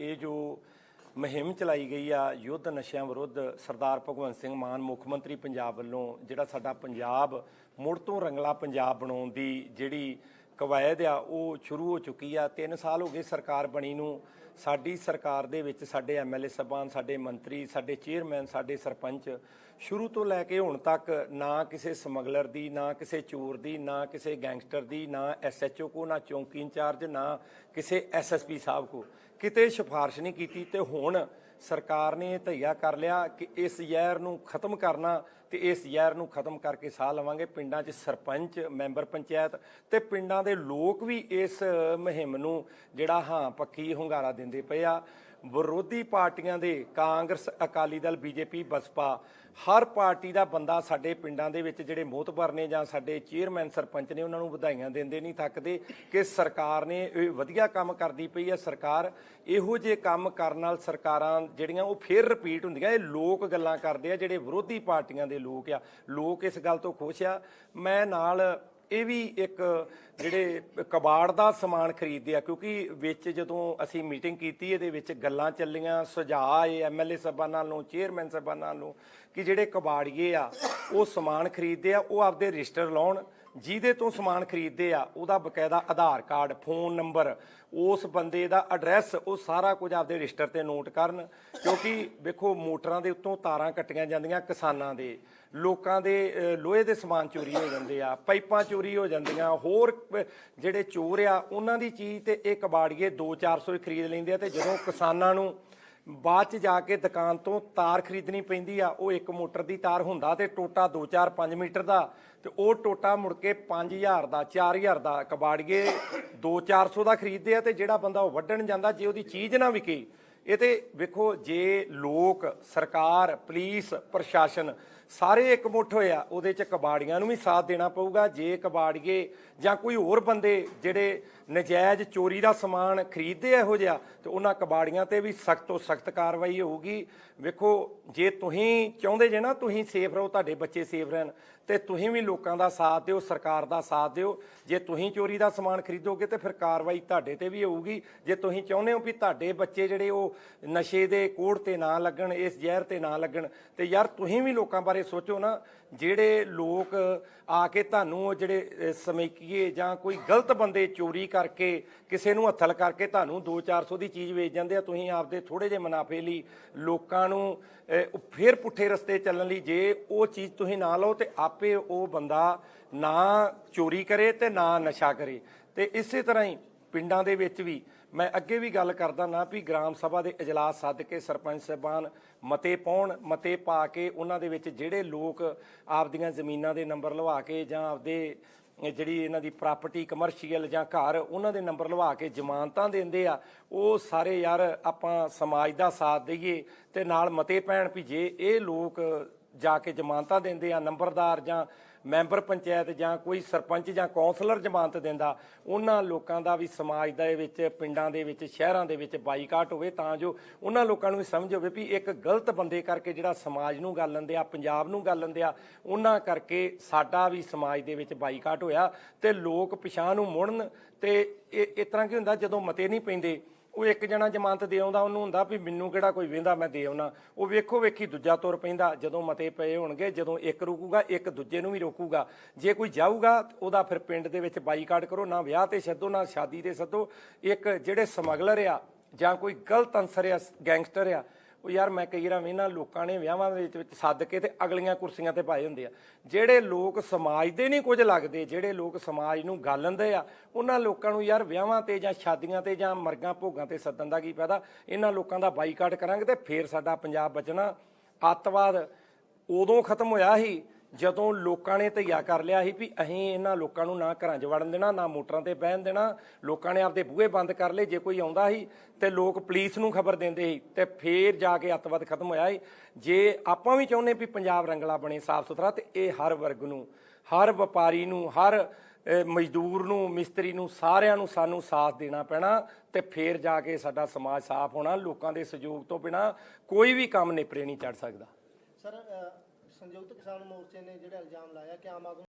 ਇਹ ਜੋ ਮੁਹਿੰਮ ਚਲਾਈ ਗਈ ਆ, ਯੁੱਧ ਨਸ਼ਿਆਂ ਵਿਰੁੱਧ ਸਰਦਾਰ ਭਗਵੰਤ ਸਿੰਘ ਮਾਨ, ਮੁੱਖ ਮੰਤਰੀ ਪੰਜਾਬ ਵੱਲੋਂ, ਜਿਹੜਾ ਸਾਡਾ ਪੰਜਾਬ ਮੁੜ ਤੋਂ ਰੰਗਲਾ ਪੰਜਾਬ ਬਣਾਉਣ ਦੀ ਜਿਹੜੀ ਕਵਾਇਦ ਆ, ਉਹ ਸ਼ੁਰੂ ਹੋ ਚੁੱਕੀ ਆ। 3 ਸਾਲ ਹੋ ਗਏ ਸਰਕਾਰ ਬਣੀ ਨੂੰ। ਸਾਡੀ ਸਰਕਾਰ ਦੇ ਵਿੱਚ ਸਾਡੇ ਐਮਐਲਏ ਸਭਾਨ ਸਾਡੇ ਮੰਤਰੀ, ਸਾਡੇ ਚੇਅਰਮੈਨ, ਸਾਡੇ ਸਰਪੰਚ ਸ਼ੁਰੂ ਤੋਂ ਲੈ ਕੇ ਹੁਣ ਤੱਕ ਨਾ ਕਿਸੇ ਸਮਗਲਰ ਦੀ, ਨਾ ਕਿਸੇ ਚੋਰ ਦੀ, ਨਾ ਕਿਸੇ ਗੈਂਗਸਟਰ ਦੀ, ਨਾ ਐਸਐਚਓ ਕੋ, ਨਾ ਚੌਂਕੀ ਇੰਚਾਰਜ, ਨਾ ਕਿਸੇ ਐਸਐਸਪੀ ਸਾਹਿਬ ਕੋ। ਕਿਤੇ ਸਿਫਾਰਿਸ਼ ਨਹੀਂ ਕੀਤੀ ਤੇ ਹੁਣ ਸਰਕਾਰ ਨੇ ਇਹ ਧਈਆ ਕਰ ਲਿਆ ਕਿ ਇਸ ਜ਼ਹਿਰ ਨੂੰ ਖਤਮ ਕਰਨਾ ਤੇ ਇਸ ਜ਼ਹਿਰ ਨੂੰ ਖਤਮ ਕਰਕੇ ਸਾਹ ਲਵਾਂਗੇ। ਪਿੰਡਾਂ 'ਚ ਸਰਪੰਚ, ਮੈਂਬਰ ਪੰਚਾਇਤ ਤੇ ਪਿੰਡਾਂ ਦੇ ਲੋਕ ਵੀ ਇਸ ਮੁਹਿੰਮ ਨੂੰ ਜਿਹੜਾ ਹਾਂ ਪੱਕੀ ਹੁੰਗਾਰਾ ਦਿੰਦੇ ਪਏ ਆ। ਵਿਰੋਧੀ ਪਾਰਟੀਆਂ ਦੇ ਕਾਂਗਰਸ, ਅਕਾਲੀ ਦਲ, ਬੀਜੇਪੀ, ਬਸਪਾ, ਹਰ ਪਾਰਟੀ ਦਾ ਬੰਦਾ ਸਾਡੇ ਪਿੰਡਾਂ ਦੇ ਵਿੱਚ ਜਿਹੜੇ ਮੋਹਤਬਰ ਨੇ ਜਾਂ ਸਾਡੇ ਚੇਅਰਮੈਨ ਸਰਪੰਚ ਨੇ, ਉਹਨਾਂ ਨੂੰ ਵਧਾਈਆਂ ਦਿੰਦੇ ਨਹੀਂ ਥੱਕਦੇ ਕਿ ਸਰਕਾਰ ਨੇ ਇਹ ਵਧੀਆ ਕੰਮ ਕਰਦੀ ਪਈ ਹੈ। ਸਰਕਾਰ ਇਹੋ ਜਿਹੇ ਕੰਮ ਕਰਨ ਨਾਲ ਸਰਕਾਰਾਂ ਜਿਹੜੀਆਂ ਉਹ ਫੇਰ ਰਿਪੀਟ ਹੁੰਦੀਆਂ। ਇਹ ਲੋਕ ਗੱਲਾਂ ਕਰਦੇ ਆ, ਜਿਹੜੇ ਵਿਰੋਧੀ ਪਾਰਟੀਆਂ ਦੇ ਲੋਕ ਆ। ਲੋਕ ਇਸ ਗੱਲ ਤੋਂ ਖੁਸ਼ ਆ। ਮੈਂ ਨਾਲ ਇਹ ਵੀ ਇੱਕ ਜਿਹੜੇ ਕਬਾੜ ਦਾ ਸਮਾਨ ਖਰੀਦਦੇ ਆ, ਕਿਉਂਕਿ ਵਿੱਚ ਜਦੋਂ ਅਸੀਂ ਮੀਟਿੰਗ ਕੀਤੀ, ਇਹਦੇ ਵਿੱਚ ਗੱਲਾਂ ਚੱਲੀਆਂ, ਸੁਝਾਅ ਆਏ ਐਮਐਲਏ ਸਾਹਿਬਾਨਾਂ ਨੂੰ, ਚੇਅਰਮੈਨ ਸਾਹਿਬਾਨਾਂ ਨੂੰ, ਕਿ ਜਿਹੜੇ ਕਬਾੜੀਏ ਆ, ਉਹ ਸਮਾਨ ਖਰੀਦਦੇ ਆ, ਉਹ ਆਪਦੇ ਰਜਿਸਟਰ ਲਾਉਣ ਜਿਹਦੇ ਤੋਂ ਸਮਾਨ ਖਰੀਦਦੇ ਆ, ਉਹਦਾ ਬਕਾਇਦਾ ਆਧਾਰ ਕਾਰਡ, ਫੋਨ ਨੰਬਰ, ਉਸ ਬੰਦੇ ਦਾ ਐਡਰੈਸ ਉਹ ਸਾਰਾ ਕੁਝ ਆਪਦੇ ਰਜਿਸਟਰ ਤੇ ਨੋਟ ਕਰਨ। ਕਿਉਂਕਿ ਵੇਖੋ, ਮੋਟਰਾਂ ਦੇ ਉੱਤੋਂ ਤਾਰਾਂ ਕੱਟੀਆਂ ਜਾਂਦੀਆਂ ਕਿਸਾਨਾਂ ਦੇ। ਲੋਕਾਂ ਦੇ ਲੋਹੇ ਦੇ ਸਮਾਨ ਚੋਰੀ ਹੋ ਜਾਂਦੇ ਆ, ਪਾਈਪਾਂ ਚੋਰੀ ਹੋ ਜਾਂਦੀਆਂ, ਹੋਰ ਜਿਹੜੇ ਚੋਰ ਆ, ਉਹਨਾਂ ਦੀ ਚੀਜ਼ ਤੇ ਇਹ ਕਬਾੜੀਏ 2-400 ਹੀ ਖਰੀਦ ਲੈਂਦੇ ਆ ਤੇ ਜਦੋਂ ਕਿਸਾਨਾਂ ਨੂੰ ਬਾਅਦ ਚ ਜਾ ਕੇ ਦੁਕਾਨ ਤੋਂ ਤਾਰ ਖਰੀਦਣੀ ਪੈਂਦੀ ਆ, ਉਹ ਇੱਕ ਮੋਟਰ ਦੀ ਤਾਰ ਹੁੰਦਾ ਤੇ ਟੋਟਾ 2-4 5 ਮੀਟਰ ਦਾ, ਤੇ ਉਹ ਟੋਟਾ ਮੁੜ ਕੇ 5000 ਦਾ 4000 ਦਾ ਕਬਾੜੀਏ 2-400 ਦਾ ਖਰੀਦਦੇ ਆ ਤੇ ਜਿਹੜਾ ਬੰਦਾ ਉਹ ਵੱਢਣ ਜਾਂਦਾ, ਜੇ ਉਹਦੀ ਚੀਜ਼ ਨਾ ਵਿਕੇ। ਇਹ ਤੇ ਵੇਖੋ, ਜੇ ਲੋਕ, ਸਰਕਾਰ, ਪੁਲਿਸ, ਪ੍ਰਸ਼ਾਸਨ ਸਾਰੇ ਇਕਮੁੱਠ ਹੋਇਆ ਉਹਦੇ ਚ ਕਬਾੜੀਆਂ ਨੂੰ ਵੀ ਸਾਥ ਦੇਣਾ ਪਊਗਾ। ਜੇ ਕਬਾੜੀਏ ਜਾਂ ਕੋਈ ਹੋਰ ਬੰਦੇ ਜਿਹੜੇ ਨਜਾਇਜ਼ ਚੋਰੀ ਦਾ ਸਮਾਨ ਖਰੀਦਦੇ ਆ ਇਹੋ ਜਿਹਾ, ਤੇ ਉਹਨਾਂ ਕਬਾੜੀਆਂ ਤੇ ਵੀ ਸਖਤ ਤੋਂ ਸਖਤ ਕਾਰਵਾਈ ਹੋਊਗੀ। ਵੇਖੋ, ਜੇ ਤੁਸੀਂ ਚਾਹੁੰਦੇ ਜੇ ਨਾ ਤੁਸੀਂ ਸੇਫ ਰਹੋ, ਤੁਹਾਡੇ ਬੱਚੇ ਸੇਫ ਰਹਿਣ, ਤੇ ਤੁਸੀਂ ਵੀ ਲੋਕਾਂ ਦਾ ਸਾਥ ਦਿਓ, ਸਰਕਾਰ ਦਾ ਸਾਥ ਦਿਓ। ਜੇ ਤੁਸੀਂ ਚੋਰੀ ਦਾ ਸਮਾਨ ਖਰੀਦੋਗੇ, ਤੇ ਫਿਰ ਕਾਰਵਾਈ ਤੁਹਾਡੇ ਤੇ ਵੀ ਹੋਊਗੀ। ਜੇ ਤੁਸੀਂ ਚਾਹੁੰਦੇ ਹੋ ਵੀ ਤੁਹਾਡੇ ਬੱਚੇ ਜਿਹੜੇ ਉਹ ਨਸ਼ੇ ਦੇ ਕੋੜ ਤੇ ਨਾ ਲੱਗਣ, ਇਸ ਜ਼ਹਿਰ ਤੇ ਨਾ ਲੱਗਣ, ਤੇ ਯਾਰ ਤੁਸੀਂ ਵੀ ਲੋਕਾਂ ਬਾਰੇ ਸੋਚੋ ਨਾ ਜਿਹੜੇ ਲੋਕ ਆ ਕੇ ਤੁਹਾਨੂੰ ਉਹ ਜਿਹੜੇ ਸਮੇਕੀਏ ਜਾਂ ਕੋਈ ਗਲਤ ਬੰਦੇ ਚੋਰੀ ਕਰਕੇ ਕਿਸੇ ਨੂੰ ਹੱਥਲ ਕਰਕੇ ਤੁਹਾਨੂੰ 2-400 ਦੀ ਚੀਜ਼ ਵੇਚ ਜਾਂਦੇ ਆ ਤੁਸੀਂ ਆਪਦੇ ਥੋੜੇ ਜਿਹੇ ਮੁਨਾਫੇ ਲਈ ਲੋਕਾਂ ਨੂੰ ਅਹ, ਫੇਰ ਪੁੱਠੇ ਰਸਤੇ ਚੱਲਣ ਲਈ ਜੇ ਉਹ ਚੀਜ਼ ਤੁਸੀਂ ਨਾ ਲਓ ਤੇ ਆਪੇ ਉਹ ਬੰਦਾ ਨਾ ਚੋਰੀ ਕਰੇ ਤੇ ਨਾ ਨਸ਼ਾ ਕਰੇ। ਤੇ ਇਸੇ ਤਰ੍ਹਾਂ ਹੀ ਪਿੰਡਾਂ ਦੇ ਵਿੱਚ ਵੀ ਮੈਂ ਅੱਗੇ ਵੀ ਗੱਲ ਕਰਦਾ ਨਾ ਵੀ ਗ੍ਰਾਮ ਸਭਾ ਦੇ ਇਜਲਾਸ ਸੱਦ ਕੇ ਸਰਪੰਚ ਸਾਹਿਬਾਨ ਮਤੇ ਪਾਉਣ, ਮਤੇ ਪਾ ਕੇ ਉਹਨਾਂ ਦੇ ਵਿੱਚ ਜਿਹੜੇ ਲੋਕ ਆਪਦੀਆਂ ਜ਼ਮੀਨਾਂ ਦੇ ਨੰਬਰ ਲਵਾ ਕੇ ਜਾਂ ਆਪਦੇ ਜਿਹੜੀ ਇਹਨਾਂ ਦੀ ਪ੍ਰਾਪਰਟੀ ਕਮਰਸ਼ੀਅਲ ਜਾਂ ਘਰ ਉਹਨਾਂ ਦੇ ਨੰਬਰ ਲਵਾ ਕੇ ਜ਼ਮਾਨਤਾਂ ਦਿੰਦੇ ਆ, ਉਹ ਸਾਰੇ ਯਾਰ ਆਪਾਂ ਸਮਾਜ ਦਾ ਸਾਥ ਦਈਏ ਤੇ ਨਾਲ ਮਤੇ ਪੈਣ ਵੀ ਜੇ ਇਹ ਲੋਕ ਜਾ ਕੇ ਜ਼ਮਾਨਤਾਂ ਦਿੰਦੇ ਆ, ਨੰਬਰਦਾਰ ਜਾਂ ਮੈਂਬਰ ਪੰਚਾਇਤ ਜਾਂ ਕੋਈ ਸਰਪੰਚ ਜਾਂ ਕੌਂਸਲਰ ਜ਼ਮਾਨਤ ਦਿੰਦਾ, ਉਹਨਾਂ ਲੋਕਾਂ ਦਾ ਵੀ ਸਮਾਜ ਦੇ ਵਿੱਚ, ਪਿੰਡਾਂ ਦੇ ਵਿੱਚ, ਸ਼ਹਿਰਾਂ ਦੇ ਵਿੱਚ ਬਾਈਕਾਟ ਹੋਵੇ ਤਾਂ ਜੋ ਉਹਨਾਂ ਲੋਕਾਂ ਨੂੰ ਵੀ ਸਮਝ ਹੋਵੇ ਵੀ ਇੱਕ ਗਲਤ ਬੰਦੇ ਕਰਕੇ ਜਿਹੜਾ ਸਮਾਜ ਨੂੰ ਗੱਲ ਲੈਂਦੇ ਆ, ਪੰਜਾਬ ਨੂੰ ਗੱਲ ਲੈਂਦੇ ਆ, ਉਹਨਾਂ ਕਰਕੇ ਸਾਡਾ ਵੀ ਸਮਾਜ ਦੇ ਵਿੱਚ ਬਾਈਕਾਟ ਹੋਇਆ ਤੇ ਲੋਕ ਪਿਛਾਂ ਨੂੰ ਮੁੜਨ ਤੇ ਇਹ ਇਸ ਤਰ੍ਹਾਂ ਕੀ ਹੁੰਦਾ, ਜਦੋਂ ਮਤੇ ਨਹੀਂ ਪੈਂਦੇ ਉਹ ਇੱਕ ਜਣਾ ਜ਼ਮਾਨਤ ਦੇ ਆਉਂਦਾ, ਉਹਨੂੰ ਹੁੰਦਾ ਵੀ ਮੈਨੂੰ ਕਿਹੜਾ ਕੋਈ ਵੇਂਦਾ, ਮੈਂ ਦੇ ਆਉਣਾ ਉਹ ਵੇਖੋ ਵੇਖੀ ਦੂਜਾ ਤੁਰ ਪੈਂਦਾ, ਜਦੋਂ ਮਤੇ ਪਏ ਹੋਣਗੇ, ਜਦੋਂ ਇੱਕ ਰੁਕੂਗਾ, ਇੱਕ ਦੂਜੇ ਨੂੰ ਵੀ ਰੋਕੂਗਾ। ਜੇ ਕੋਈ ਜਾਊਗਾ, ਉਹਦਾ ਫਿਰ ਪਿੰਡ ਦੇ ਵਿੱਚ ਬਾਈਕਾਟ ਕਰੋ, ਨਾ ਵਿਆਹ ਤੇ ਛੱਡੋ ਨਾ ਸ਼ਾਦੀ ਤੇ ਸੱਦੋ। ਇੱਕ ਜਿਹੜੇ ਸਮਗਲਰ ਆ, ਜਾਂ ਕੋਈ ਗਲਤ ਅਨਸਰ ਆ, ਗੈਂਗਸਟਰ ਆ ਉਹ ਯਾਰ ਮੈਂ ਕਈ ਵਾਰ ਵੇਖਣਾ ਲੋਕਾਂ ਨੇ ਵਿਆਹਾਂ ਦੇ ਵਿੱਚ ਵਿੱਚ ਸੱਦ ਕੇ ਤੇ ਅਗਲੀਆਂ ਕੁਰਸੀਆਂ ਤੇ ਪਾਏ ਹੁੰਦੇ ਆ। ਜਿਹੜੇ ਲੋਕ ਸਮਾਜ ਦੇ ਨਹੀਂ ਕੁਝ ਲੱਗਦੇ, ਜਿਹੜੇ ਲੋਕ ਸਮਾਜ ਨੂੰ ਗਾਲਣਦੇ ਆ, ਉਹਨਾਂ ਲੋਕਾਂ ਨੂੰ ਯਾਰ ਵਿਆਹਾਂ ਤੇ ਜਾਂ ਸ਼ਾਦੀਆਂ ਤੇ ਜਾਂ ਮਰਗਾਂ ਭੋਗਾਂ ਤੇ ਸੱਦਣ ਦਾ ਕੀ ਫਾਇਦਾ? ਇਹਨਾਂ ਲੋਕਾਂ ਦਾ ਬਾਈਕਾਟ ਕਰਾਂਗੇ ਤੇ ਫੇਰ ਸਾਡਾ ਪੰਜਾਬ ਬਚਣਾ। ਅੱਤਵਾਦ ਉਦੋਂ ਖਤਮ ਹੋਇਆ ਸੀ ਜਦੋਂ ਲੋਕਾਂ ਨੇ ਧਈਆ ਕਰ ਲਿਆ ਸੀ ਵੀ ਅਸੀਂ ਇਹਨਾਂ ਲੋਕਾਂ ਨੂੰ ਨਾ ਘਰਾਂ 'ਚ ਵੜਨ ਦੇਣਾ, ਨਾ ਮੋਟਰਾਂ ਤੇ ਬਹਿਣ ਦੇਣਾ, ਲੋਕਾਂ ਨੇ ਆਪਦੇ ਬੂਹੇ ਬੰਦ ਕਰ ਲਏ, ਜੇ ਕੋਈ ਆਉਂਦਾ ਸੀ ਤੇ ਲੋਕ ਪੁਲਿਸ ਨੂੰ ਖਬਰ ਦਿੰਦੇ ਸੀ ਤੇ ਫੇਰ ਜਾ ਕੇ ਅੱਤਵਾਦ ਖਤਮ ਹੋਇਆ ਸੀ। ਜੇ ਆਪਾਂ ਵੀ ਚਾਹੁੰਦੇ ਵੀ ਪੰਜਾਬ ਰੰਗਲਾ ਬਣੇ, ਸਾਫ਼ ਸੁਥਰਾ, ਤੇ ਇਹ ਹਰ ਵਰਗ ਨੂੰ, ਹਰ ਵਪਾਰੀ ਨੂੰ, ਹਰ ਮਜ਼ਦੂਰ ਨੂੰ, ਮਿਸਤਰੀ ਨੂੰ, ਸਾਰਿਆਂ ਨੂੰ ਸਾਨੂੰ ਸਾਥ ਦੇਣਾ ਪੈਣਾ ਤੇ ਫੇਰ ਜਾ ਕੇ ਸਾਡਾ ਸਮਾਜ ਸਾਫ਼ ਹੋਣਾ, ਲੋਕਾਂ ਦੇ ਸਹਿਯੋਗ ਤੋਂ ਬਿਨਾ ਕੋਈ ਵੀ ਕੰਮ ਨੇਪਰੇ ਨਹੀਂ ਚੜ ਸਕਦਾ। ਸਰ ਸੰਯੁਕਤ ਕਿਸਾਨ ਮੋਰਚੇ ਨੇ ਜਿਹੜਾ ਇਲਜ਼ਾਮ ਲਾਇਆ ਕਿ ਆਮ ਆਦਮੀ